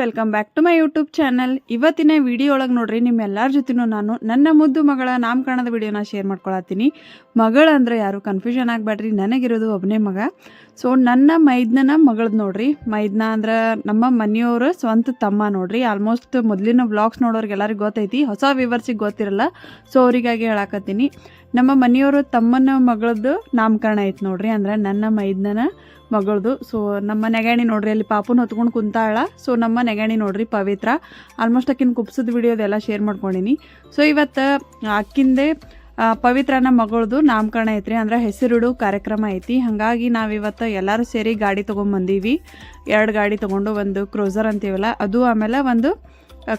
Welcome back to my YouTube channel. ಇವತ್ತಿನ video ಒಳಗೆ ನೋಡ್ರಿ ನಿಮ್ಮ ಎಲ್ಲರ ಜೊತೆನೂ ನಾನು ನನ್ನ ಮುದ್ದು ಮಗಳ ನಾಮಕರಣದ ವಿಡಿಯೋನ ಶೇರ್ ಮಾಡ್ಕೊಳತ್ತೀನಿ. ಮಗಳಂದ್ರೆ ಯಾರು? ಕನ್ಫ್ಯೂಷನ್ ಆಗಬೇಡ್ರಿ, ನನಗಿರೋದು ಒಬ್ಬನೇ ಮಗ. ಸೊ ನನ್ನ ಮೈದ್ನನ ಮಗಳದ್ ನೋಡ್ರಿ. ಮೈದ್ನ ಅಂದ್ರೆ ನಮ್ಮ ಮನೆಯವ್ರ ಸ್ವಂತ ತಮ್ಮ ನೋಡ್ರಿ. ಆಲ್ಮೋಸ್ಟ್ ಮೊದಲಿನ ಬ್ಲಾಗ್ಸ್ ನೋಡೋರ್ಗೆ ಎಲ್ಲರಿಗೂ ಗೊತ್ತೈತಿ. ಹೊಸ ವಿವರ್ಸಿಗೆ ಗೊತ್ತಿರಲ್ಲ. ಸೊ ಅವರಿಗಾಗಿ ಹೇಳಾಕತ್ತೀನಿ. ನಮ್ಮ ಮನೆಯವರು ತಮ್ಮನ ಮಗಳದ್ದು ನಾಮಕರಣ ಐತೆ ನೋಡ್ರಿ. ಅಂದ್ರೆ ನನ್ನ ಮೈದ್ನನ ಮಗಳದು. ಸೊ ನಮ್ಮ ನೆಗಾಣಿ ನೋಡ್ರಿ, ಅಲ್ಲಿ ಪಾಪುನ ಹೊತ್ಕೊಂಡು ಕುಂತಾಳ. ಸೊ ನಮ್ಮ ನೆಗಾಣಿ ನೋಡ್ರಿ ಪವಿತ್ರ. ಆಲ್ಮೋಸ್ಟ್ ಆಕಿನ ಕುಪ್ಸದ ವಿಡಿಯೋದೆಲ್ಲ ಶೇರ್ ಮಾಡ್ಕೊಂಡಿನಿ. ಸೊ ಇವತ್ತು ಅಕ್ಕಿಂದೆ ಪವಿತ್ರನ ಮಗಳದು ನಾಮಕರಣ ಐತ್ರಿ. ಅಂದ್ರೆ ಹೆಸರಿಡು ಕಾರ್ಯಕ್ರಮ ಐತಿ. ಹಾಗಾಗಿ ನಾವಿವತ್ತು ಎಲ್ಲರೂ ಸೇರಿ ಗಾಡಿ ತೊಗೊಂಬಂದೀವಿ. ಎರಡು ಗಾಡಿ ತೊಗೊಂಡು ಒಂದು ಕ್ರೋಸರ್ ಅಂತೀವಲ್ಲ, ಅದು ಆಮೇಲೆ ಒಂದು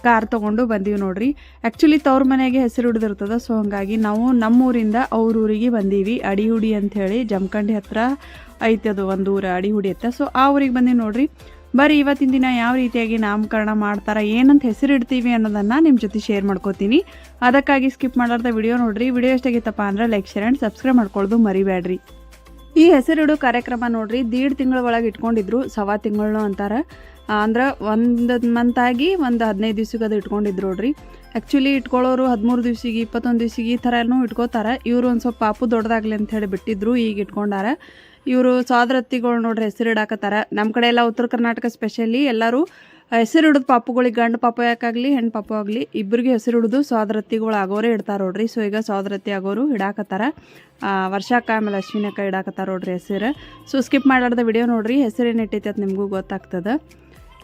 ಕಾರ್ ತೊಗೊಂಡು ಬಂದೀವಿ ನೋಡ್ರಿ. ಆ್ಯಕ್ಚುಲಿ ತವ್ರ ಮನೆಗೆ ಹೆಸರು ಹಿಡಿದಿರ್ತದ ಸೊ ಹಾಗಾಗಿ ನಾವು ನಮ್ಮೂರಿಂದ ಊರಿಗೆ ಬಂದೀವಿ. ಅಡಿಹುಡಿ ಅಂಥೇಳಿ ಜಮಖಂಡಿ ಹತ್ರ ಐತಿ ಅದು, ಒಂದು ಊರ ಅಡಿಹುಡಿ ಅಂತ ಸೊ ಆ ಊರಿಗೆ ಬಂದೀವಿ ನೋಡ್ರಿ. ಬರೀ ಇವತ್ತಿನ ದಿನ ಯಾವ ರೀತಿಯಾಗಿ ನಾಮಕರಣ ಮಾಡ್ತಾರೆ, ಏನಂತ ಹೆಸರು ಇಡ್ತೀವಿ ಅನ್ನೋದನ್ನು ನಿಮ್ಮ ಜೊತೆ ಶೇರ್ ಮಾಡ್ಕೋತೀನಿ. ಅದಕ್ಕಾಗಿ ಸ್ಕಿಪ್ ಮಾಡಾರ್ದ ವಿಡಿಯೋ ನೋಡ್ರಿ. ವಿಡಿಯೋ ಎಷ್ಟಾಗಿತ್ತಪ್ಪ ಅಂದ್ರೆ ಲೈಕ್ ಶೇರ್ ಆ್ಯಂಡ್ ಸಬ್ಸ್ಕ್ರೈಬ್ ಮಾಡ್ಕೊಳ್ಳೋದು ಮರಿಬೇಡ್ರಿ ಈ ಹೆಸರಿಡು ಕಾರ್ಯಕ್ರಮ ನೋಡ್ರಿ, ದೀಡ್ ತಿಂಗಳ ಒಳಗೆ ಇಟ್ಕೊಂಡಿದ್ರು, ಸವಾ ತಿಂಗಳು ಅಂತಾರೆ. ಅಂದ್ರೆ ಒಂದು ಮಂತ್ ಆಗಿ ಒಂದು ಹದಿನೈದು ದಿವ್ಸಕ್ಕೆ ಅದು ಇಟ್ಕೊಂಡಿದ್ರು ನೋಡ್ರಿ. ಆ್ಯಕ್ಚುಲಿ ಇಟ್ಕೊಳ್ಳೋರು ಹದಿಮೂರು ದಿವ್ಸಿಗೆ, ಇಪ್ಪತ್ತೊಂದು ದಿವ್ಸಿಗೆ ಈ ಥರ ಎಲ್ಲ ಇಟ್ಕೋತಾರೆ. ಇವರು ಒಂದು ಸ್ವಲ್ಪ ಪಾಪು ದೊಡ್ಡದಾಗಲಿ ಅಂತ ಹೇಳಿ ಬಿಟ್ಟಿದ್ರು, ಈಗ ಇಟ್ಕೊಂಡಾರ. ಇವರು ಸಾದ್ರತ್ತಿಗಳು ನೋಡ್ರಿ ಹೆಸರು ಇಡಾಕತ್ತಾರ. ನಮ್ಮ ಕಡೆ ಎಲ್ಲ ಉತ್ತರ ಕರ್ನಾಟಕ ಸ್ಪೆಷಲಿ ಎಲ್ಲರೂ ಹೆಸರು ಹಿಡಿದು ಪಾಪುಗಳಿಗೆ ಗಂಡು ಪಾಪ ಯಾಕಾಗಲಿ, ಹೆಣ್ಣು ಪಾಪ ಆಗಲಿ ಇಬ್ಬರಿಗೆ ಹೆಸರು ಹಿಡಿದು ಸೋದರತ್ತಿಗಳು ಆಗೋರೇ ಇಡ್ತಾರೆ ನೋಡ್ರಿ. ಸೊ ಈಗ ಸೋದರತ್ತಿ ಆಗೋರು ಇಡಾಕತ್ತಾರ. ವರ್ಷಕ್ಕ ಆಮೇಲೆ ಅಶ್ವಿನಕ್ಕ ಇಡಾಕತ್ತಾರ ನೋಡ್ರಿ ಹೆಸರು. ಸೊ ಸ್ಕಿಪ್ ಮಾಡಾರ್ದ ವಿಡಿಯೋ ನೋಡ್ರಿ. ಹೆಸರು ಏನು ಇಟ್ಟೈತೆ ಅದು ನಿಮಗೂ ಗೊತ್ತಾಗ್ತದೆ.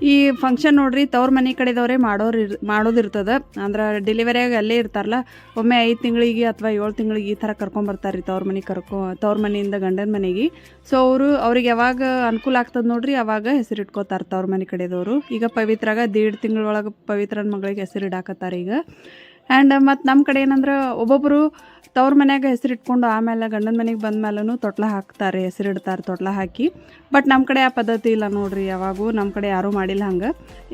ಈ ಫಂಕ್ಷನ್ ನೋಡ್ರಿ, ತವ್ರ ಮನೆ ಕಡೆದವರೇ ಮಾಡೋರು ಇರ್ ಮಾಡೋದಿರ್ತದೆ ಅಂದ್ರೆ ಡೆಲಿವರಿಯಾಗಿ ಅಲ್ಲೇ ಇರ್ತಾರಲ್ಲ, ಒಮ್ಮೆ ಐದು ತಿಂಗಳಿಗೆ ಅಥವಾ ಏಳು ತಿಂಗಳಿಗೆ ಈ ಥರ ಕರ್ಕೊಂಬರ್ತಾರೆ ರೀ ತವ್ರ ಮನೆ ಕರ್ಕೊ, ತವ್ರ ಮನೆಯಿಂದ ಗಂಡನ ಮನೆಗೆ. ಸೊ ಅವರು ಅವ್ರಿಗೆ ಯಾವಾಗ ಅನುಕೂಲ ಆಗ್ತದೆ ನೋಡ್ರಿ, ಅವಾಗ ಹೆಸರು ಇಟ್ಕೋತಾರೆ ತವ್ರ ಮನೆ ಕಡೆದವರು. ಈಗ ಪವಿತ್ರಾಗ ದೇಡ್ ತಿಂಗಳೊಳಗೆ ಪವಿತ್ರನ ಮಗಳಿಗೆ ಹೆಸರು ಇಡಾಕತ್ತಾರೆ ಈಗ. ಆ್ಯಂಡ್ ಮತ್ತು ನಮ್ಮ ಕಡೆ ಏನಂದ್ರೆ ಒಬ್ಬೊಬ್ಬರು ತವ್ರ ಮನ್ಯಾಗ ಹೆಸರಿಟ್ಕೊಂಡು ಆಮೇಲೆ ಗಂಡನ ಮನೆಗೆ ಬಂದ ಮೇಲೂ ತೊಟ್ಲ ಹಾಕ್ತಾರೆ, ಹೆಸರಿಡ್ತಾರೆ ತೊಟ್ಲ ಹಾಕಿ. ಬಟ್ ನಮ್ಮ ಕಡೆ ಆ ಪದ್ಧತಿ ಇಲ್ಲ ನೋಡ್ರಿ, ಯಾವಾಗೂ ನಮ್ಮ ಕಡೆ ಯಾರೂ ಮಾಡಿಲ್ಲ ಹಂಗೆ.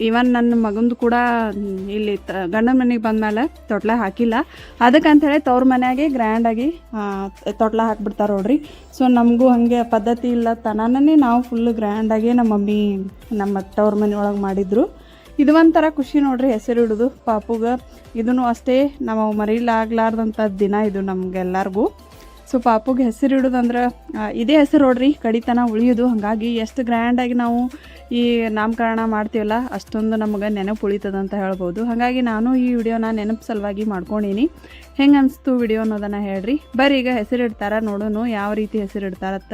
ಈವನ್ ನನ್ನ ಮಗಂದು ಕೂಡ ಇಲ್ಲಿ ತ, ಗಂಡನ ಮನೆಗೆ ಬಂದಮೇಲೆ ತೊಟ್ಲ ಹಾಕಿಲ್ಲ. ಅದಕ್ಕಂಥೇಳಿ ತವ್ರ ಮನೆಯಾಗೆ ಗ್ರ್ಯಾಂಡಾಗಿ ತೊಟ್ಲ ಹಾಕ್ಬಿಡ್ತಾರೆ ನೋಡ್ರಿ. ಸೊ ನಮಗೂ ಹಾಗೆ ಪದ್ಧತಿ ಇಲ್ಲ ತನನೇ ನಾವು ಫುಲ್ ಗ್ರ್ಯಾಂಡಾಗಿ ನಮ್ಮ ಮಮ್ಮಿ, ನಮ್ಮ ತವ್ರ ಮನೆಯೊಳಗೆ ಮಾಡಿದ್ರು. ಇದು ಒಂಥರ ಖುಷಿ ನೋಡ್ರಿ ಹೆಸರು ಇಡೋದು ಪಾಪುಗ. ಇದೂ ಅಷ್ಟೇ ನಾವು ಮರೀಲಾಗ್ಲಾರ್ದಂಥ ದಿನ ಇದು ನಮಗೆಲ್ಲರಿಗೂ. ಸೊ ಪಾಪುಗೆ ಹೆಸರು ಇಡೋದಂದ್ರೆ ಇದೇ ಹೆಸರು ನೋಡ್ರಿ ಕಡಿತನ ಉಳಿಯೋದು. ಹಾಗಾಗಿ ಎಷ್ಟು ಗ್ರ್ಯಾಂಡಾಗಿ ನಾವು ಈ ನಾಮಕರಣ ಮಾಡ್ತೀವಲ್ಲ ಅಷ್ಟೊಂದು ನಮಗೆ ನೆನಪು ಉಳಿತದಂತ ಹೇಳ್ಬೋದು. ಹಾಗಾಗಿ ನಾನು ಈ ವಿಡಿಯೋನ ನೆನಪು ಸಲುವಾಗಿ ಮಾಡ್ಕೊಂಡೀನಿ. ಹೆಂಗೆ ಅನಿಸ್ತು ವಿಡಿಯೋ ಅನ್ನೋದನ್ನು ಹೇಳ್ರಿ. ಬರ್ರಿ ಈಗ ಹೆಸರು ಇಡ್ತಾರ ನೋಡೋನು ಯಾವ ರೀತಿ ಹೆಸರು ಇಡ್ತಾರತ್ತ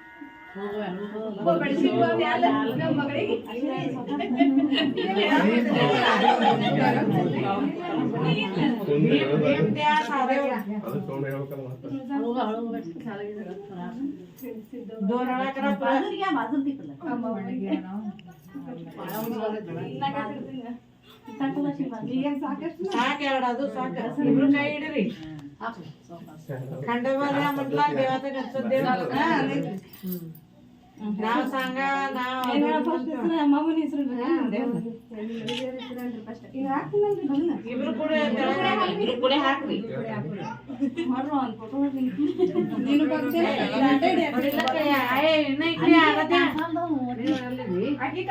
ಸಾಕು ಎರಡು ಅದು ಸಾಕು ಇಬ್ರು ಕೈ ಹಿಡಿರಿ ಖಂಡವಾದ म्हटला देवाचं घरचं देव नाव सांगा नाव ಇಬ್ರು ಕೂಡ ಇಬ್ರು ಕೂಡ ಹಾಕ್ರಿ आहे नाही इकडे आला त्या ಮಗಳು ಹುಟ್ಟ್ಯಾಳ ಈಗ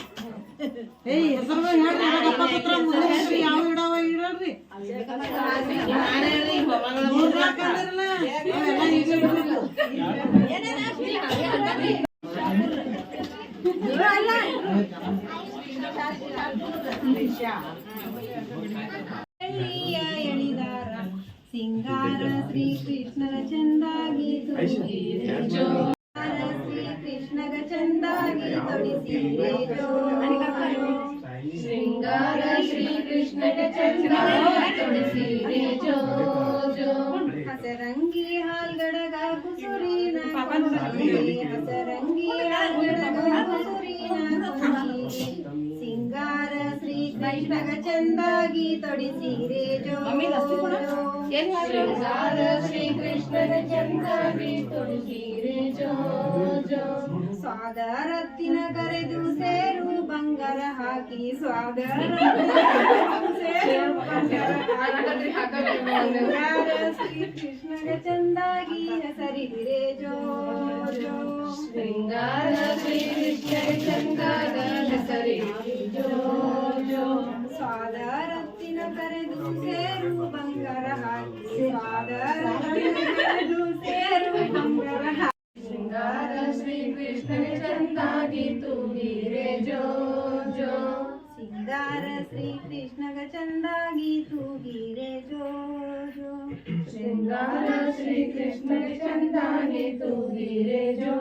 ಆಗಲ್ಲ, ಐದು ನಿಮಿಷ. ಬಂದ ಐವತ್ತು ಶ್ರೀ ಕೃಷ್ಣಗ ಚಂದಾಗಿ ಮಾಡ್ಯಾರ್ರಿ, ಮೊಮ್ಮಗಳ श्री कृष्ण ಎಳಿದಾರ ಸಿಂಗಾರ ಶ್ರೀ ಕೃಷ್ಣನ ಚಂದಾಗಿ जो ಜೋ. ಶ್ರೀ ಕೃಷ್ಣಗ ಚಂದಾಗಿ ತೊಡಿಸಿರೆ ಜೋ. ಶೃಂಗಾರ ಶ್ರೀ ಕೃಷ್ಣಗ ಚಂದಾಗಿ ತೊಡಿಸಿರೆ ಜೋ ಜೋ. ಹಸರಂಗಿ ಹಾಲ್ಗಡಗ ಕುಸುರಿನ ಕೊಂಗಿ. ಹಸರಂಗಿ ಹಾಲ್ಗಡಗ ಕುಸುರಿನ ಕೊಂಗಿ. ಸಿಂಗಾರ ಶ್ರೀ ಕೃಷ್ಣಗ ಚಂದಾಗಿ ತೊಡಿಸಿರೆ ಜೋ ಶೃಂಗಾರ ಶ್ರೀ ಕೃಷ್ಣಗ ಚಂದಾಗಿ ತೊಡಿಸಿರೆ ಜೋ ಜೋ ಸ್ವಾಗರತ್ತಿನ ಕರೆದು ಸೇರು, ಬಂಗಾರ ಹಾಕಿ ಸ್ವಾಗರ ಸೇರು ಬಂಗಾರ ಹಾಕಿ ಬಂಗಾರ ಶ್ರೀ ಕೃಷ್ಣಗ ಚಂದಾಗಿ ಹೆಸರಿದಿರೆ ಜೋ ಜೋ ಶೃಂಗಾರ ಶ್ರೀ ಕೃಷ್ಣಗ ಚಂದಾಗ ಹೆಸರಿದಿರೆ ಜೋ ಜೋ ಸ್ವಾಗರತ್ತಿನ ಕರೆದು ಸೇರು, ಬಂಗಾರ ಹಾಕಿ ಸ್ವಾಗರತ್ತಿನ ಕರೆದು ಸೇರು ಬಂಗಾರ ಶೃಂಗಾರ ಶ್ರೀ ಕೃಷ್ಣ ಚಂದಾಗಿ ತೂಗಿರೆ ಜೋ ಜೋ. ಸಿಂಗಾರ ಶ್ರೀ ಕೃಷ್ಣಗ ಚಂದಾಗಿ ತೂಗಿರೆ ಜೋ ಜೋ. ಶೃಂಗಾರ ಶ್ರೀ ಕೃಷ್ಣಗ ಚಂದಾಗಿ ತೂಗಿರೆ ಜೋ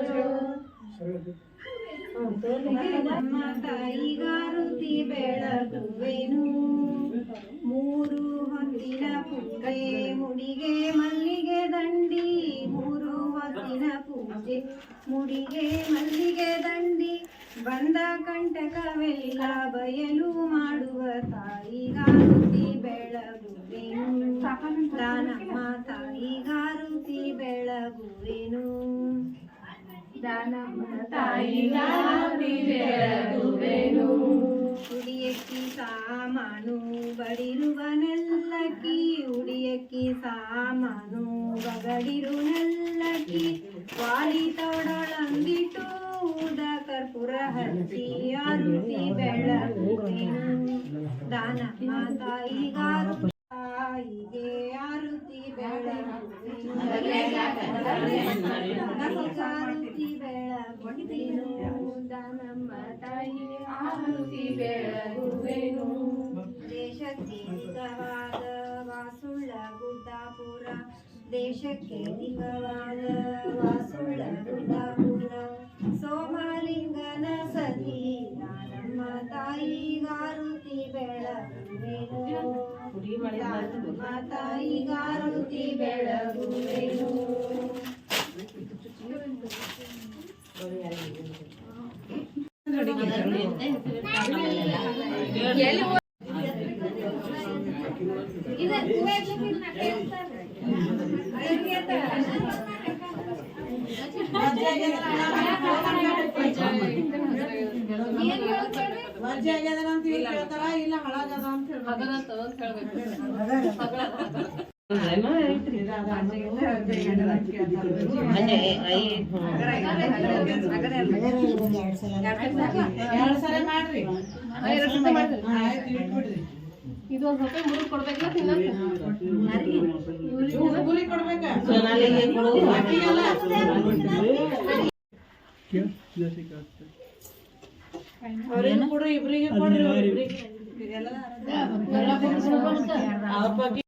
ಜೋ. ನಮ್ಮ ತಾಯಿಗಾರುತಿ ಬೆಳಗುವೆನು. ಮೂರು ಹೊತ್ತಿನ ಪೂಜೆ ಮುಡಿಗೆ ಮಲ್ಲಿಗೆ ದಂಡಿ ಮೂರು ಹೊತ್ತಿನ ಪೂಜೆ ಮುಡಿಗೆ, ಮಲ್ಲಿಗೆ ದಂಡಿ, ಬಂದ ಕಂಟಕವೆಲ್ಲ ಬಯಲು ಮಾಡುವ ತಾಯಿಗಾರುತಿ ಬೆಳಗುವೆನು ದಾನಮ್ಮ ತಾಯಿಗಾರುತಿ ಬೆಳಗುವೆನು ದಾನಮ್ಮ ತಾಯಿಗಾರುತಿ ಬೆಳಗುವೆನು ಉಡಿಯಕ್ಕಿ ಸಾಮಾನು ಬಡಿರುವ ನೆಲ್ಲಕ್ಕಿ ಉಡಿಯಕ್ಕಿ ಸಾಮಾನು ಬಗಡಿರು ನಲ್ಲಕ್ಕಿ ವಾಲಿ ತೊಡೊಳಂದಿಟ್ಟು ಊದ ಕರ್ಪುರ ಹಚ್ಚಿ ಆರುತಿ ಬೆಳಗುವೆನು ದಾನಮ್ಮ ತಾಯಿಗಾರು ತಾಯಿಗೆ ಆರುತಿ ಬೆಳಗುವೆನು ಬೆಳಗುವೆನು ದಾನಮ್ಮ ತಾಯಿ ಆರುತಿ ಬೆಳಗುವೆನು ದೇಶಕ್ಕೆ ದಿಗವಾದ ವಾಸುಳ್ಳ ಗುಡ್ಡಾಪುರ ದೇಶಕ್ಕೆ ದಿಗವಾದ ವಾಸುಳ್ಳ ಗುಡ್ಡಾಪುರ ಸೋಮಲಿಂಗನ ಸತಿ ದಾನಮ್ಮ ತಾಯಿಗಾರುತಿ ಬೆಳಗುವೆನು ದಾನಮ್ಮ ತಾಯಿಗಾರುತಿ ಬೆಳಗುವೆನು ಮಜ್ಜೆ ಆಗ್ಯದ ಅಂತ ಹೇಳ್ತಾರ ಇಲ್ಲ ಹಳಾಗದ ಅಂತ ಹೇಳಿ ಇದೊಂದು ರೂಪಾಯಿ ಮುರಿ ಕೊಡ್ಬೇಕಲ್ಲ ಕೊಡ್ರಿ ಇಬ್ರಿಗೆ ಕೊಡ್ರಿ ಇಬ್ರಿಗೆ ಅವ್ರ ಬಗ್ಗೆ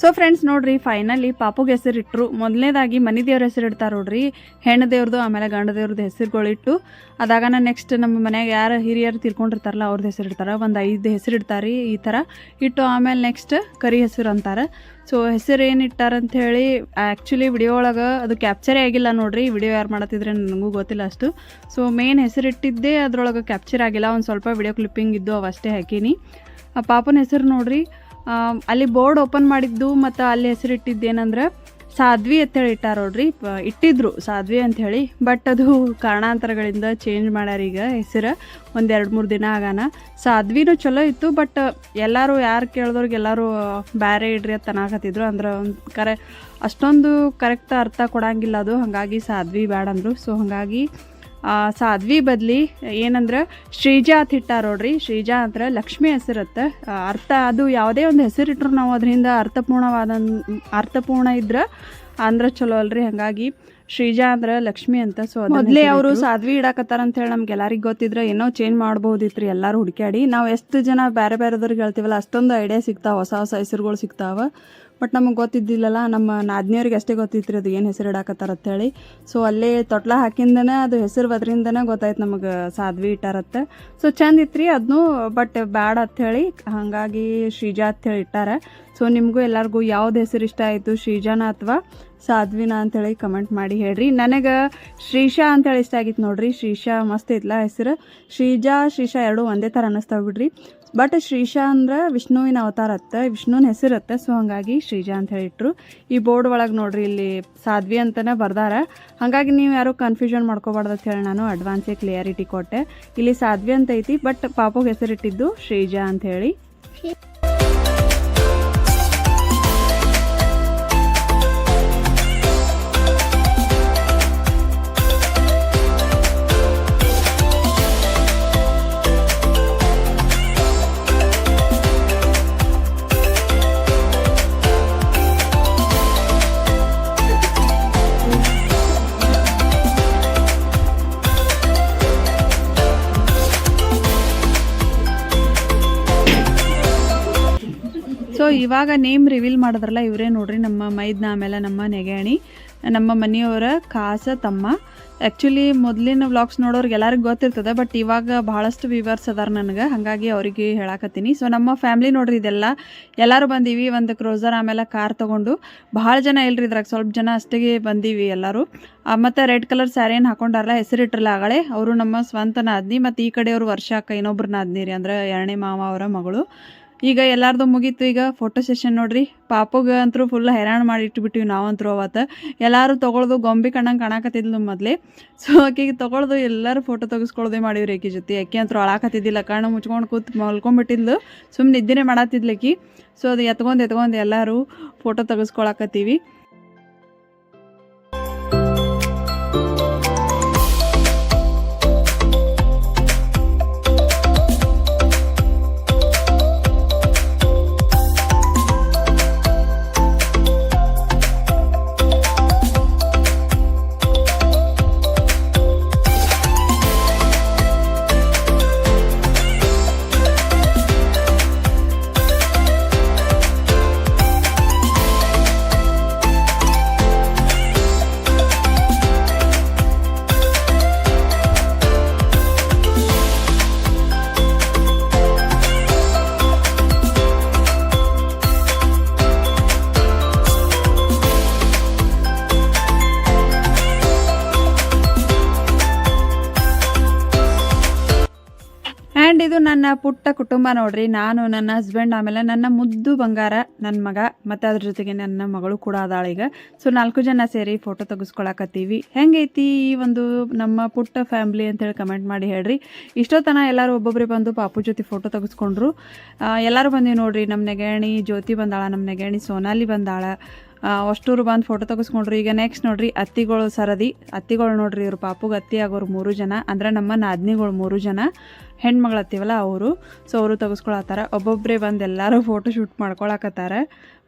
ಸೊ ಫ್ರೆಂಡ್ಸ್ ನೋಡ್ರಿ ಫೈನಲಿ ಪಾಪುಗೆ ಹೆಸರಿಟ್ರು. ಮೊದಲನೇದಾಗಿ ಮನೆ ದೇವ್ರ ಹೆಸರು ಇಡ್ತಾರೆ ನೋಡ್ರಿ. ಹೆಣ್ಣು ದೇವ್ರದ್ದು ಆಮೇಲೆ ಗಂಡ ದೇವ್ರದ್ದು ಹೆಸರುಗಳಿಟ್ಟು. ಅದಾಗನ ನೆಕ್ಸ್ಟ್ ನಮ್ಮ ಮನೆಗೆ ಯಾರು ಹಿರಿಯರು ತಿರ್ಕೊಂಡಿರ್ತಾರಲ್ಲ ಅವ್ರದ್ದು ಹೆಸರು ಇಡ್ತಾರೆ ಒಂದು ಐದು ಹೆಸರು ಇಡ್ತಾರೆ ಈ ಥರ. ಇಟ್ಟು ಆಮೇಲೆ ನೆಕ್ಸ್ಟ್ ಕರಿ ಹೆಸರು ಅಂತಾರೆ. ಸೊ ಹೆಸರು ಏನು ಇಟ್ಟಾರಂತ ಹೇಳಿ ಆ್ಯಕ್ಚುಲಿ ವಿಡಿಯೋ ಒಳಗೆ ಅದು ಕ್ಯಾಪ್ಚರೇ ಆಗಿಲ್ಲ ನೋಡ್ರಿ. ವಿಡಿಯೋ ಯಾರು ಮಾಡತ್ತಿದ್ರೆ ನನಗೂ ಗೊತ್ತಿಲ್ಲ ಅಷ್ಟು. ಸೊ ಮೇನ್ ಹೆಸರು ಇಟ್ಟಿದ್ದೇ ಅದ್ರೊಳಗೆ ಕ್ಯಾಪ್ಚರ್ ಆಗಿಲ್ಲ. ಒಂದು ಸ್ವಲ್ಪ ವಿಡಿಯೋ ಕ್ಲಿಪ್ಪಿಂಗ್ ಇದ್ದು ಅವಷ್ಟೇ ಹಾಕೀನಿ. ಆ ಪಾಪನ ಹೆಸರು ನೋಡ್ರಿ. ಅಲ್ಲಿ ಬೋರ್ಡ್ ಓಪನ್ ಮಾಡಿದ್ದು ಮತ್ತು ಅಲ್ಲಿ ಹೆಸರಿಟ್ಟಿದ್ದು ಇಟ್ಟಿದ್ದೇನಂದ್ರೆ ಸಾಧ್ವಿ ಅಂತೇಳಿ ಇಟ್ಟಾರ ನೋಡ್ರಿ. ಇಟ್ಟಿದ್ರು ಸಾಧ್ವಿ ಅಂಥೇಳಿ ಬಟ್ ಅದು ಕಾರಣಾಂತರಗಳಿಂದ ಚೇಂಜ್ ಮಾಡ್ಯಾರ ಈಗ ಹೆಸರು. ಒಂದು ಎರಡು ಮೂರು ದಿನ ಆಗಾನ. ಸಾಧ್ವಿನೂ ಚಲೋ ಇತ್ತು ಬಟ್ ಎಲ್ಲರೂ ಯಾರು ಕೇಳಿದವ್ರಿಗೆ ಎಲ್ಲರೂ ಬೇರೆ ಇಡ್ರಿ ಅಂತ ಅಂದ್ರೆ ಒಂದು ಕರೆ, ಅಷ್ಟೊಂದು ಕರೆಕ್ಟ್ ಅರ್ಥ ಕೊಡಂಗಿಲ್ಲ ಅದು. ಹಾಗಾಗಿ ಸಾಧ್ವಿ ಬೇಡ ಅಂದರು. ಸೊ ಹಾಗಾಗಿ ಸಾಧ್ವಿ ಬದಲಿ ಏನಂದ್ರೆ ಶ್ರೀಜಾ ಅಂತ ಇಟ್ಟಾರ ನೋಡ್ರಿ. ಶ್ರೀಜಾ ಅಂದ್ರೆ ಲಕ್ಷ್ಮಿ ಹೆಸರತ್ತೆ ಅರ್ಥ ಅದು ಯಾವುದೇ ಒಂದು ಹೆಸರಿಟ್ರು ನಾವು ಅದರಿಂದ ಅರ್ಥಪೂರ್ಣವಾದ, ಅರ್ಥಪೂರ್ಣ ಇದ್ರೆ ಅಂದ್ರೆ ಚಲೋ ಅಲ್ರಿ. ಹಾಗಾಗಿ ಶ್ರೀಜಾ ಅಂದ್ರ ಲಕ್ಷ್ಮಿ ಅಂತ ಸೊ ಮೊದಲೇ ಅವರು ಸಾಧ್ವಿ ಇಡಾಕತ್ತಾರ ಅಂತ ಹೇಳಿ ನಮ್ಗೆ ಎಲ್ಲರಿಗೂ ಗೊತ್ತಿದ್ರೆ ಏನೋ ಚೇಂಜ್ ಮಾಡ್ಬೋದಿತ್ರಿ ಎಲ್ಲರೂ ಹುಡುಕ್ಯಾಡಿ. ನಾವು ಎಷ್ಟು ಜನ ಬೇರೆ ಬೇರೆದವ್ರಿಗೆ ಹೇಳ್ತೀವಲ್ಲ ಅಷ್ಟೊಂದು ಐಡಿಯಾ ಸಿಗ್ತಾವ ಹೊಸ ಹೊಸ ಹೆಸರುಗಳು ಸಿಗ್ತಾವ. ಬಟ್ ನಮಗೆ ಗೊತ್ತಿದ್ದಿಲ್ಲಲ್ಲ ನಮ್ಮ ನಾದ್ನಿಯವ್ರಿಗೆ ಅಷ್ಟೇ ಗೊತ್ತಿತ್ತು ಅದು ಏನು ಹೆಸರು ಇಡಾಕತ್ತಾರ ಅಂತೇಳಿ ಸೊ ಅಲ್ಲೇ ತೊಟ್ಲ ಹಾಕಿಂದನೇ ಅದು ಹೆಸರು ಬದ್ರಿಂದನೇ ಗೊತ್ತಾಯ್ತು ನಮಗೆ ಸಾಧ್ವಿ ಇಟ್ಟಾರತ್ತ. ಸೊ ಚಂದ ಇತ್ರಿ ಅದನ್ನು ಬಟ್ ಬ್ಯಾಡ ಹೇಳಿ. ಹಾಗಾಗಿ ಶ್ರೀಜಾ ಅಂತೇಳಿ ಇಟ್ಟಾರ. ಸೊ ನಿಮಗೂ ಎಲ್ಲರಿಗೂ ಯಾವ್ದು ಹೆಸರು ಇಷ್ಟ ಆಯಿತು ಶ್ರೀಜಾನ ಅಥವಾ ಸಾಧ್ವಿನ ಅಂತೇಳಿ ಕಮೆಂಟ್ ಮಾಡಿ ಹೇಳ್ರಿ. ನನಗೆ ಶ್ರೀಶಾ ಅಂತೇಳಿ ಇಷ್ಟ ಆಗಿತ್ತು ನೋಡ್ರಿ. ಶ್ರೀಶಾ ಮಸ್ತ್ ಐತ್ಲ ಹೆಸರು. ಶ್ರೀಜಾ, ಶ್ರೀಶಾ ಎರಡು ಒಂದೇ ಥರ ಅನ್ನಿಸ್ತಾವ ಬಿಡ್ರಿ. ಬಟ್ ಶ್ರೀಶಾ ಅಂದ್ರೆ ವಿಷ್ಣುವಿನ ಅವತಾರ ಅತ್ತ ವಿಷ್ಣುವಿನ ಹೆಸರು ಹೆಸರತ್ತೆ ಸೊ ಹಾಗಾಗಿ ಶ್ರೀಜಾ ಅಂತ ಹೇಳಿಟ್ರು. ಈ ಬೋರ್ಡ್ ಒಳಗೆ ನೋಡ್ರಿ ಇಲ್ಲಿ ಸಾಧ್ವಿ ಅಂತಲೇ ಬರ್ದಾರ. ಹಾಗಾಗಿ ನೀವು ಯಾರು ಕನ್ಫ್ಯೂಷನ್ ಮಾಡ್ಕೋಬಾರ್ದು ಅಂತ ಹೇಳಿ ನಾನು ಅಡ್ವಾನ್ಸೇ ಕ್ಲಿಯರಿಟಿ ಕೊಟ್ಟೆ. ಇಲ್ಲಿ ಸಾಧ್ವಿ ಅಂತ ಐತಿ ಬಟ್ ಪಾಪಗೆ ಹೆಸರಿಟ್ಟಿದ್ದು ಶ್ರೀಜಾ ಅಂತ ಹೇಳಿ. ಇವಾಗ ನೇಮ್ ರಿವೀಲ್ ಮಾಡಿದ್ರಲ್ಲ ಇವರೇ ನೋಡ್ರಿ, ನಮ್ಮ ಮೈದ್ನ ಆಮೇಲೆ ನಮ್ಮ ನೆಗೆಣಿ, ನಮ್ಮ ಮನೆಯವರ ಕಾಸ ತಮ್ಮ. ಆ್ಯಕ್ಚುಲಿ ಮೊದಲಿನ ವ್ಲಾಗ್ಸ್ ನೋಡೋರ್ಗೆ ಎಲ್ಲರಿಗೂ ಗೊತ್ತಿರ್ತದೆ ಬಟ್ ಇವಾಗ ಭಾಳಷ್ಟು ವ್ಯೂವರ್ಸ್ ಅದಾರ ನನಗೆ, ಹಾಗಾಗಿ ಅವರಿಗೆ ಹೇಳಾಕತ್ತೀನಿ. ಸೊ ನಮ್ಮ ಫ್ಯಾಮ್ಲಿ ನೋಡ್ರಿ ಇದೆಲ್ಲ, ಎಲ್ಲರೂ ಬಂದೀವಿ, ಒಂದು ಕ್ರೋಸರ್ ಆಮೇಲೆ ಕಾರ್ ತೊಗೊಂಡು. ಭಾಳ ಜನ ಇಲ್ರಿ ಇದ್ರಾಗ, ಸ್ವಲ್ಪ ಜನ ಅಷ್ಟೇ ಬಂದೀವಿ ಎಲ್ಲರೂ. ಮತ್ತು ರೆಡ್ ಕಲರ್ ಸ್ಯಾರಿ ಏನು ಹಾಕೊಂಡಾರಲ್ಲ ಹೆಸರಿಟ್ರಲ್ಲ ಆಗಳೆ. ಅವರು ನಮ್ಮ ಸ್ವಂತ ನಾದ್ನಿ, ಮತ್ತು ಈ ಕಡೆಯವರು ವರ್ಷಕ್ಕೆ ಇನ್ನೊಬ್ರು ನಾದ್ನಿ ರೀ, ಅಂದ್ರೆ ಎರಡನೇ ಮಾವ ಅವರ ಮಗಳು. ಈಗ ಎಲ್ಲಾರ್ದು ಮುಗೀತು, ಈಗ ಫೋಟೋ ಸೆಷನ್ ನೋಡ್ರಿ. ಪಾಪಗ ಅಂತೂ ಫುಲ್ ಹೈರಾಣ ಮಾಡಿ ಇಟ್ಬಿಟ್ಟಿವಿ ನಾವಂತರೂ ಅವತ್ತು. ಎಲ್ಲರೂ ತೊಗೊಳ್ದು ಗೊಂಬೆ ಕಣ್ಣಂಗೆ ಕಾಣಕತ್ತಿದ್ಲು ಮೊದಲೇ. ಸೊ ಆಕೆಗೆ ತೊಗೊಳ್ದು ಎಲ್ಲರೂ ಫೋಟೋ ತೆಗೆಸ್ಕೊಳ್ದೆ ಮಾಡಿವ್ರಿ ಆಕೆ ಜೊತೆ. ಆಕೆ ಅಂತೂ ಅಳಾಕತ್ತಿದ್ದಿಲ್ಲ, ಕಣ್ಣು ಮುಚ್ಕೊಂಡು ಕೂತ್ ಮಲ್ಕೊಂಡ್ಬಿಟ್ಟಿದ್ಲು ಸುಮ್ಮನೆ ನಿದ್ದೆನೇ ಮಾಡತ್ತಿದ್ಲಕಿ ಸೊ ಅದು ಎತ್ಕೊಂಡು ಎತ್ಕೊಂಡು ಎಲ್ಲರೂ ಫೋಟೋ ತೆಗೆಸ್ಕೊಳಕತ್ತೀವಿ. ಪುಟ್ಟ ಕುಟುಂಬ ನೋಡ್ರಿ. ನಾನು, ನನ್ನ ಹಸ್ಬೆಂಡ್ ಆಮೇಲೆ ನನ್ನ ಮುದ್ದು ಬಂಗಾರ ನನ್ನ ಮಗ, ಮತ್ತು ಅದ್ರ ಜೊತೆಗೆ ನನ್ನ ಮಗಳು ಕೂಡ ಅದಾಳ ಈಗ. ಸೊ ನಾಲ್ಕು ಜನ ಸೇರಿ ಫೋಟೋ ತೆಗೆಸ್ಕೊಳಕತ್ತೀವಿ. ಹೆಂಗೈತಿ ಈ ಒಂದು ನಮ್ಮ ಪುಟ್ಟ ಫ್ಯಾಮ್ಲಿ ಅಂತೇಳಿ ಕಮೆಂಟ್ ಮಾಡಿ ಹೇಳ್ರಿ. ಇಷ್ಟೊತ್ತನ ಎಲ್ಲರೂ ಒಬ್ಬೊಬ್ಬರೇ ಬಂದು ಪಾಪು ಜೊತೆ ಫೋಟೋ ತೆಗೆಸ್ಕೊಂಡ್ರು. ಎಲ್ಲರೂ ಬಂದೀವಿ ನೋಡ್ರಿ. ನಮ್ಮ ನೆಗಣಿ ಜ್ಯೋತಿ ಬಂದಾಳ, ನಮ್ಮ ನೆಗಣಿ ಸೋನಾಲಿ ಬಂದಾಳ. ಅಷ್ಟೂರು ಬಂದು ಫೋಟೋ ತೆಗೆಸ್ಕೊಂಡ್ರು. ಈಗ ನೆಕ್ಸ್ಟ್ ನೋಡ್ರಿ, ಅತ್ತಿಗಳು ಸರದಿ. ಅತ್ತಿಗಳು ನೋಡ್ರಿ ಇವ್ರ ಪಾಪುಗೆ ಅತ್ತಿ ಆಗೋರು ಮೂರು ಜನ. ಅಂದ್ರೆ ನಮ್ಮ ನಾದ್ನಿಗಳು ಮೂರು ಜನ. ಹೆಣ್ಮಗಳು ಅತ್ತಿವಲ್ಲ ಅವರು. ಸೊ ಅವರು ತೆಗೆಸ್ಕೊಳತ್ತಾರ. ಒಬ್ಬೊಬ್ಬರೇ ಬಂದು ಎಲ್ಲರೂ ಫೋಟೋ ಶೂಟ್ ಮಾಡ್ಕೊಳಕತ್ತಾರ.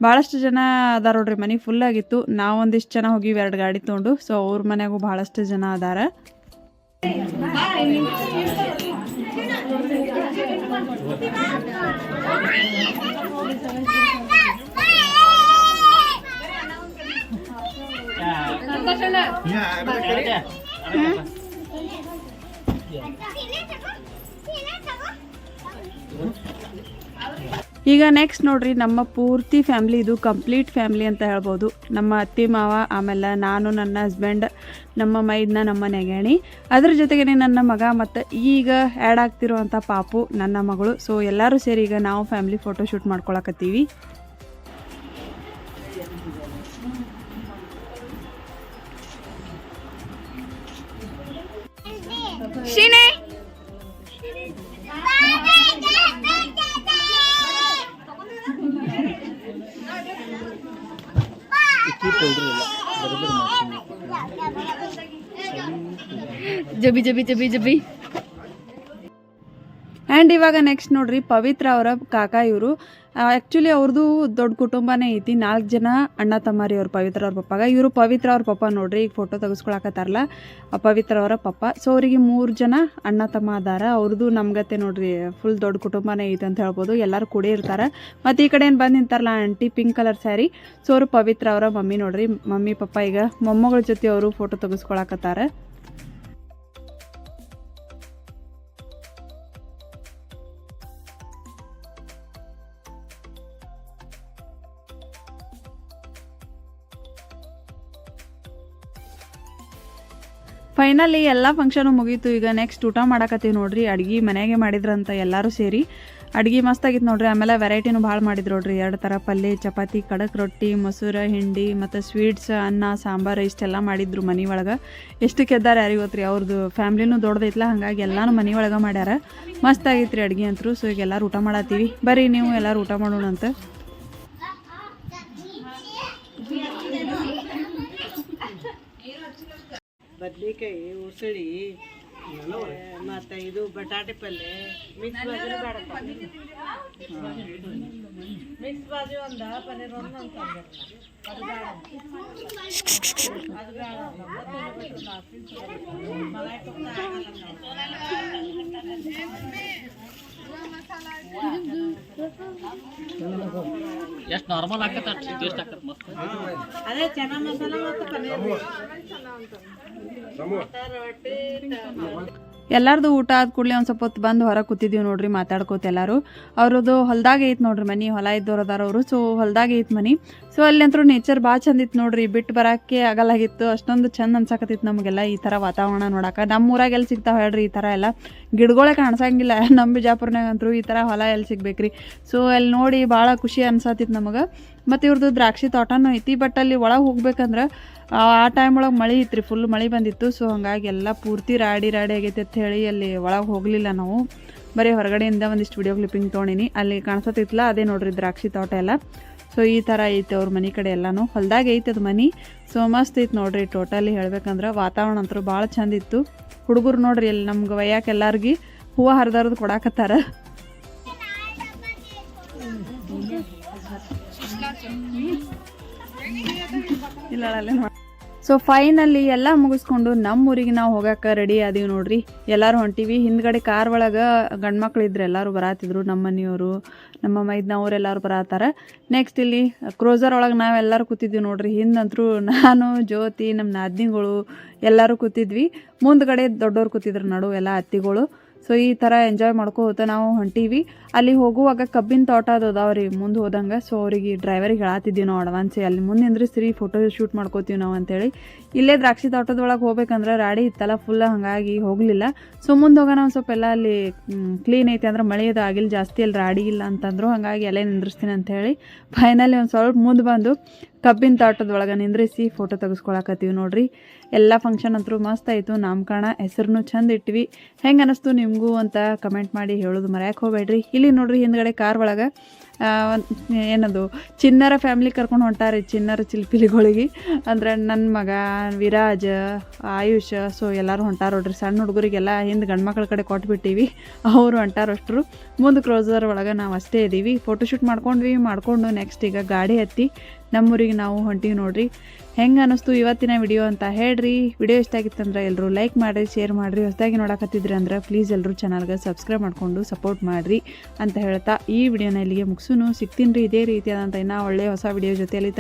ಭಾಳಷ್ಟು ಜನ ಅದಾರ ನೋಡ್ರಿ, ಮನೆ ಫುಲ್ ಆಗಿತ್ತು. ನಾವು ಒಂದಿಷ್ಟು ಜನ ಹೋಗಿ ಎರಡು ಗಾಡಿ ತೊಗೊಂಡು. ಸೊ ಅವ್ರ ಮನೆಗೂ ಭಾಳಷ್ಟು ಜನ ಅದಾರ. ಈಗ ನೆಕ್ಸ್ಟ್ ನೋಡ್ರಿ, ನಮ್ಮ ಪೂರ್ತಿ ಫ್ಯಾಮ್ಲಿ ಇದು ಕಂಪ್ಲೀಟ್ ಫ್ಯಾಮ್ಲಿ ಅಂತ ಹೇಳ್ಬೋದು. ನಮ್ಮ ಅತ್ತಿ ಮಾವ, ಆಮೇಲೆ ನಾನು, ನನ್ನ ಹಸ್ಬೆಂಡ್ ನಮ್ಮ ಮೈದ್ನ, ನಮ್ಮ ನೆಗಣಿ. ಅದ್ರ ಜೊತೆಗೆ ನನ್ನ ಮಗ ಮತ್ತು ಈಗ ಆ್ಯಡ್ ಆಗ್ತಿರುವಂಥ ಪಾಪು, ನನ್ನ ಮಗಳು. ಸೊ ಎಲ್ಲರೂ ಸೇರಿ ಈಗ ನಾವು ಫ್ಯಾಮ್ಲಿ ಫೋಟೋ ಶೂಟ್ ಮಾಡ್ಕೊಳಕತ್ತೀವಿ. Sheena? Jubby, jubby, jubby, jubby. And ಇವಾಗ ನೆಕ್ಸ್ಟ್ ನೋಡ್ರಿ, ಪವಿತ್ರ ಅವರ ಕಾಕ ಇವರು. ಆ್ಯಕ್ಚುಲಿ ಅವ್ರದ್ದು ದೊಡ್ಡ ಕುಟುಂಬನೇ ಐತಿ. ನಾಲ್ಕು ಜನ ಅಣ್ಣ ತಮ್ಮಾರಿ ಅವ್ರ ಪವಿತ್ರ ಅವ್ರ ಪಪ್ಪಾಗ. ಇವರು ಪವಿತ್ರ ಅವ್ರ ಪಪ್ಪ ನೋಡ್ರಿ, ಈಗ ಫೋಟೋ ತೆಗೆಸ್ಕೊಳಕತ್ತಾರಲ್ಲ ಪವಿತ್ರ ಅವರ ಪಪ್ಪ. ಸೊ ಅವರಿಗೆ ಮೂರು ಜನ ಅಣ್ಣ ತಮ್ಮ ಅದಾರ. ಅವ್ರದ್ದು ನಮ್ಗತ್ತೆ ನೋಡ್ರಿ ಫುಲ್ ದೊಡ್ಡ ಕುಟುಂಬನೇ ಐತಿ ಅಂತ ಹೇಳ್ಬೋದು. ಎಲ್ಲರೂ ಕೂಡಿ ಇರ್ತಾರೆ. ಮತ್ತು ಈ ಕಡೆ ಏನು ಬಂದು ನಿಂತಾರಲ್ಲ aunty pink colour sari so ಅವರು ಪವಿತ್ರ ಅವರ ಮಮ್ಮಿ ನೋಡ್ರಿ. ಮಮ್ಮಿ ಪಪ್ಪ ಈಗ ಮೊಮ್ಮಗಳ ಜೊತೆ ಅವರು ಫೋಟೋ ತೆಗೆಸ್ಕೊಳಕತ್ತಾರ. ಫೈನಲಿ ಎಲ್ಲ ಫಂಕ್ಷನು ಮುಗೀತು. ಈಗ ನೆಕ್ಸ್ಟ್ ಊಟ ಮಾಡಾಕತ್ತೀವಿ ನೋಡ್ರಿ. ಅಡ್ಗೆ ಮನೆಗೆ ಮಾಡಿದ್ರಂತ ಎಲ್ಲರೂ ಸೇರಿ. ಅಡ್ಗೆ ಮಸ್ತಾಗಿತ್ತು ನೋಡ್ರಿ. ಆಮೇಲೆ ವೆರೈಟಿನೂ ಭಾಳ ಮಾಡಿದ್ರು ನೋಡ್ರಿ. ಎರಡು ಥರ ಪಲ್ಯ ಚಪಾತಿ ಕಡಕ್ ರೊಟ್ಟಿ, ಮೊಸರು, ಹಿಂಡಿ, ಮತ್ತು ಸ್ವೀಟ್ಸ್ ಅನ್ನ, ಸಾಂಬಾರು ಇಷ್ಟೆಲ್ಲ ಮಾಡಿದ್ರು ಮನೆ ಒಳಗೆ. ಎಷ್ಟು ಕೆದ್ದಾರ ಯಾರಿಗೆ ಗೊತ್ತ್ರಿ? ಅವ್ರದ್ದು ಫ್ಯಾಮ್ಲಿನೂ ದೊಡ್ಡದೈತ್ಲ. ಹಾಗಾಗಿ ಎಲ್ಲನೂ ಮನೆ ಒಳಗೆ ಮಾಡ್ಯಾರ. ಮಸ್ತಾಗಿತ್ತು ರೀ ಅಡ್ಗೆ ಅಂತೂ. ಸೊ ಈಗ ಎಲ್ಲರೂ ಊಟ ಮಾಡತ್ತೀವಿ. ಬರೀ ನೀವು ಎಲ್ಲರೂ ಊಟ ಮಾಡೋಣ ಬದ್ನಿಕಾಯಿ ಉಸಳಿ ಮತ್ತೆ ಇದು ಬಟಾಟೆ ಪಲ್ಯ ಮಿಕ್ಸ್ ಬಾಜು ಬೇಡಪ್ಪ. ಮಿಕ್ಸ್ ಬಾಜು ಒಂದ ಪನ್ನೀರ್ ಒಂದು ಅಂತ ಅದು ಬೇಡ. ಅದು ಬೇಡ. ಮಲಾಯಿ ಕೊಫ್ತಾ ಆಗಲ್ಲ ಎಷ್ಟು ನಾರ್ಮಲ್ ಆಕತ್ತ ಟೇಸ್ಟ್ ಆಕತ್ ಮಸ್ತ್. ಅದೇ ಚೆನ್ನ ಮಸಾಲ ಮತ್ತು ಪನ್ನೀರ್. ಮತ್ತೆ ರೊಟ್ಟಿ ಟ- ಎಲ್ಲಾರ್ದು ಊಟ ಆದ ಕೂಡಲೇ ಒಂದು ಸ್ವಲ್ಪ ಹೊತ್ತು ಬಂದು ಹೊರಗೆ ಕೂತಿದ್ದೀವಿ ನೋಡ್ರಿ, ಮಾತಾಡ್ಕೋತ ಎಲ್ಲರೂ. ಅವ್ರದ್ದು ಹೊಲ್ದಾಗ ಐತೆ ನೋಡ್ರಿ ಮನಿ, ಹೊಲ ಇದ್ದವ್ರು ಅದಾರ ಅವರು. ಸೊ ಹೊಲ್ದಾಗ ಐತೆ ಮನಿ. ಸೊ ಅಲ್ಲಿ ಅಂತೂ ನೇಚರ್ ಭಾಳ ಚಂದ ಇತ್ತು ನೋಡ್ರಿ. ಬಿಟ್ಟು ಬರೋಕ್ಕೆ ಆಗಲ್ಲಾಗಿತ್ತು. ಅಷ್ಟೊಂದು ಚಂದ ಅನ್ಸಕತ್ತಿತ್ತು ನಮಗೆಲ್ಲ ಈ ಥರ ವಾತಾವರಣ ನೋಡೋಕೆ. ನಮ್ಮ ಊರಾಗ ಎಲ್ಲಿ ಸಿಗ್ತಾವೆ ಹೇಳ್ರಿ, ಈ ಥರ ಎಲ್ಲ. ಗಿಡಗಳೇ ಕಾಣಿಸಂಗಿಲ್ಲ. ನಮ್ಮ ಬಿಜಾಪುರ್ನಾಗ ಅಂತೂ ಈ ಥರ ಹೊಲ ಎಲ್ಲಿ ಸಿಗ್ಬೇಕ್ರಿ. ಸೊ ಅಲ್ಲಿ ನೋಡಿ ಭಾಳ ಖುಷಿ ಅನ್ಸತ್ತಿತ್ತು ನಮಗೆ. ಮತ್ತು ಇವ್ರದ್ದು ದ್ರಾಕ್ಷಿ ತೋಟನೂ ಐತಿ ಬಟ್ ಅಲ್ಲಿ ಒಳಗೆ ಹೋಗ್ಬೇಕಂದ್ರೆ, ಆ ಟೈಮ್ ಒಳಗೆ ಮಳೆ ಇತ್ತು ಫುಲ್ ಮಳೆ ಬಂದಿತ್ತು. ಸೊ ಹಂಗಾಗಿ ಎಲ್ಲ ಪೂರ್ತಿ ರಾಡಿ ರಾಡಿ ಆಗೈತೆ ಅಂತ ಹೇಳಿ ಅಲ್ಲಿ ಒಳಗೆ ಹೋಗಲಿಲ್ಲ ನಾವು. ಬರೀ ಹೊರಗಡೆಯಿಂದ ಒಂದಿಷ್ಟು ವಿಡಿಯೋ ಕ್ಲಿಪ್ಪಿಂಗ್ ತೊಗೊಂಡಿನಿ. ಅಲ್ಲಿ ಕಾಣಿಸತ್ತಿತ್ತಲ್ಲ ಅದೇ ನೋಡ್ರಿ ದ್ರಾಕ್ಷಿ ತೋಟ ಎಲ್ಲ. ಸೊ ಈ ಥರ ಐತೆ ಅವ್ರ ಮನೆ ಕಡೆ ಎಲ್ಲನೂ. ಹೊಲ್ದಾಗ ಐತೆ ಅದು ಮನೆ. ಸೊ ಮಸ್ತ್ ಐತೆ ನೋಡ್ರಿ ಟೋಟಲಿ ಹೇಳ್ಬೇಕಂದ್ರೆ ವಾತಾವರಣ ಅಂತೂ ಭಾಳ ಚಂದ ಇತ್ತು. ಹುಡುಗರು ನೋಡ್ರಿ ಇಲ್ಲಿ ನಮ್ಗೆ ವಯ್ಯಾಕೆ ಎಲ್ಲಾರ್ಗಿ ಹೂವು ಹರಿದಾರದು ಕೊಡಾಕತ್ತಾರ. ಇಲ್ಲ ಸೊ ಫೈನಲ್ಲಿ ಎಲ್ಲ ಮುಗಿಸ್ಕೊಂಡು ನಮ್ಮ ಊರಿಗೆ ನಾವು ಹೋಗಕ್ಕೆ ರೆಡಿ ಆದೀವಿ ನೋಡ್ರಿ. ಎಲ್ಲರೂ ಹೊಂಟೀವಿ. ಹಿಂದ್ಗಡೆ ಕಾರ್ ಒಳಗೆ ಗಂಡ್ಮಕ್ಳು ಎಲ್ಲರೂ ಬರಾತಿದ್ರು, ನಮ್ಮ ಮನೆಯವರು, ನಮ್ಮ ಮೈದ್ನವ್ರು ಎಲ್ಲರೂ ಬರಾತಾರೆ. ನೆಕ್ಸ್ಟ್ ಇಲ್ಲಿ ಕ್ರೋಸರ್ ಒಳಗೆ ನಾವೆಲ್ಲರೂ ಕೂತಿದ್ವಿ ನೋಡ್ರಿ. ಹಿಂದಂತರೂ ನಾನು, ಜ್ಯೋತಿ ನಮ್ಮ ನಾದಿನಿಗಳು ಎಲ್ಲರೂ ಕೂತಿದ್ವಿ. ಮುಂದ್ಗಡೆ ದೊಡ್ಡವ್ರು ಕೂತಿದ್ರು ನಡು, ಎಲ್ಲ ಅತ್ತಿಗಳು. ಸೊ ಈ ಥರ ಎಂಜಾಯ್ ಮಾಡ್ಕೋತ ನಾವು ಹೊಂಟೀವಿ. ಅಲ್ಲಿ ಹೋಗುವಾಗ ಕಬ್ಬಿನ ತೋಟ ಅದು ಅದಾವ್ರಿ ಮುಂದೆ ಹೋದಂಗೆ. ಸೊ ಅವ್ರಿಗೆ ಡ್ರೈವರಿಗೆ ಹೇಳತ್ತಿದ್ದೀವಿ ನಾವು ಅಡ್ವಾನ್ಸ್ ಅಲ್ಲಿ ಮುಂದೆ ನಿಂದ್ರಿಸ್ರಿ ಫೋಟೋ ಶೂಟ್ ಮಾಡ್ಕೋತೀವಿ ನಾವು ಅಂತೇಳಿ. ಇಲ್ಲೇ ದ್ರಾಕ್ಷಿ ತೋಟದೊಳಗೆ ಹೋಗ್ಬೇಕಂದ್ರೆ ರಾಡಿ ಇತ್ತಲ್ಲ ಫುಲ್ ಹಾಗಾಗಿ ಹೋಗಲಿಲ್ಲ. ಸೊ ಮುಂದೆ ಹೋಗೋಣ ಒಂದು ಸ್ವಲ್ಪ ಎಲ್ಲ ಅಲ್ಲಿ ಕ್ಲೀನ್ ಐತೆ ಅಂದ್ರೆ ಮಳೆ ಅದು ಆಗಿಲ್ಲ, ಜಾಸ್ತಿ ಅಲ್ಲಿ ರಾಡಿ ಇಲ್ಲ ಅಂತಂದ್ರು, ಹಾಗಾಗಿ ಅಲ್ಲೇ ನಿಂದ್ರಿಸ್ತೀನಿ ಅಂಥೇಳಿ ಫೈನಲಿ ಒಂದು ಸ್ವಲ್ಪ ಮುಂದೆ ಬಂದು ಕಬ್ಬಿನ ತೋಟದೊಳಗೆ ನಿಂದ್ರಿಸಿ ಫೋಟೋ ತೆಗೆಸ್ಕೊಳಕತ್ತೀವಿ ನೋಡ್ರಿ. ಎಲ್ಲ ಫಂಕ್ಷನ್ ಅಂತೂ ಮಸ್ತ್ ಆಯಿತು. ನಾಮಕರಣ ಹೆಸರನ್ನು ಚಂದ ಇಟ್ವಿ. ಹೆಂಗೆ ಅನ್ನಿಸ್ತು ನಿಮಗೂ ಅಂತ ಕಮೆಂಟ್ ಮಾಡಿ ಹೇಳೋದು ಮರ್ಯಾಕೆ ಹೋಗ್ಬೇಡ್ರಿ. ಇಲ್ಲಿ ನೋಡ್ರಿ ಹಿಂದ್ಗಡೆ ಕಾರ್ ಒಳಗೆ ಏನದು, ಚಿನ್ನರ ಫ್ಯಾಮ್ಲಿ ಕರ್ಕೊಂಡು ಹೊಂಟಾರಿ ಚಿನ್ನರ ಚಿಲ್ಪಿಲಿಗಳಿಗೆ. ಅಂದ್ರೆ ನನ್ನ ಮಗ, ವಿರಾಜ್, ಆಯುಷ್, ಸೊ ಎಲ್ಲರೂ ಹೊಂಟಾರ ನೋಡ್ರಿ. ಸಣ್ಣ ಹುಡುಗರಿಗೆಲ್ಲ ಹಿಂದೆ ಗಂಡು ಮಕ್ಳ ಕಡೆ ಕೊಟ್ಬಿಟ್ಟಿವಿ. ಅವರು ಹೊಂಟಾರಷ್ಟರು ಮುಂದೆ ಕ್ರೋಸರ್ ಒಳಗೆ ನಾವು ಅಷ್ಟೇ ಇದ್ದೀವಿ ಫೋಟೋಶೂಟ್ ಮಾಡ್ಕೊಂಡ್ವಿ, ಮಾಡ್ಕೊಂಡು ನೆಕ್ಸ್ಟ್ ಈಗ ಗಾಡಿ ಹತ್ತಿ. ನಮ್ಮೂರಿಗೆ ನಾವು ಹೊಂಟೀವಿ ನೋಡ್ರಿ. ಹೆಂಗೆ ಅನ್ನಿಸ್ತು ಇವತ್ತಿನ ವಿಡಿಯೋ ಅಂತ ಹೇಳ್ರಿ. ವಿಡಿಯೋ ಇಷ್ಟ ಆಗಿತ್ತಂದ್ರೆ ಎಲ್ಲರೂ ಲೈಕ್ ಮಾಡಿರಿ ಶೇರ್ ಮಾಡಿರಿ. ಹೊಸದಾಗಿ ನೋಡಕತ್ತಿದ್ರಿ ಅಂದ್ರೆ ಪ್ಲೀಸ್ ಎಲ್ಲರೂ ಚಾನಲ್ಗೆ ಸಬ್ಸ್ಕ್ರೈಬ್ ಮಾಡಿಕೊಂಡು ಸಪೋರ್ಟ್ ಮಾಡಿರಿ ಅಂತ ಹೇಳ್ತಾ ಈ ವಿಡಿಯೋನ ಇಲ್ಲಿಗೆ ಮುಗಿಸೂನು. ಸಿಗ್ತೀನಿ ರೀ, ಇದೇ ರೀತಿಯಾದಂಥ ಇನ್ನೂ ಒಳ್ಳೆಯ ಹೊಸ ವಿಡಿಯೋ ಜೊತೆಯಲ್ಲಿ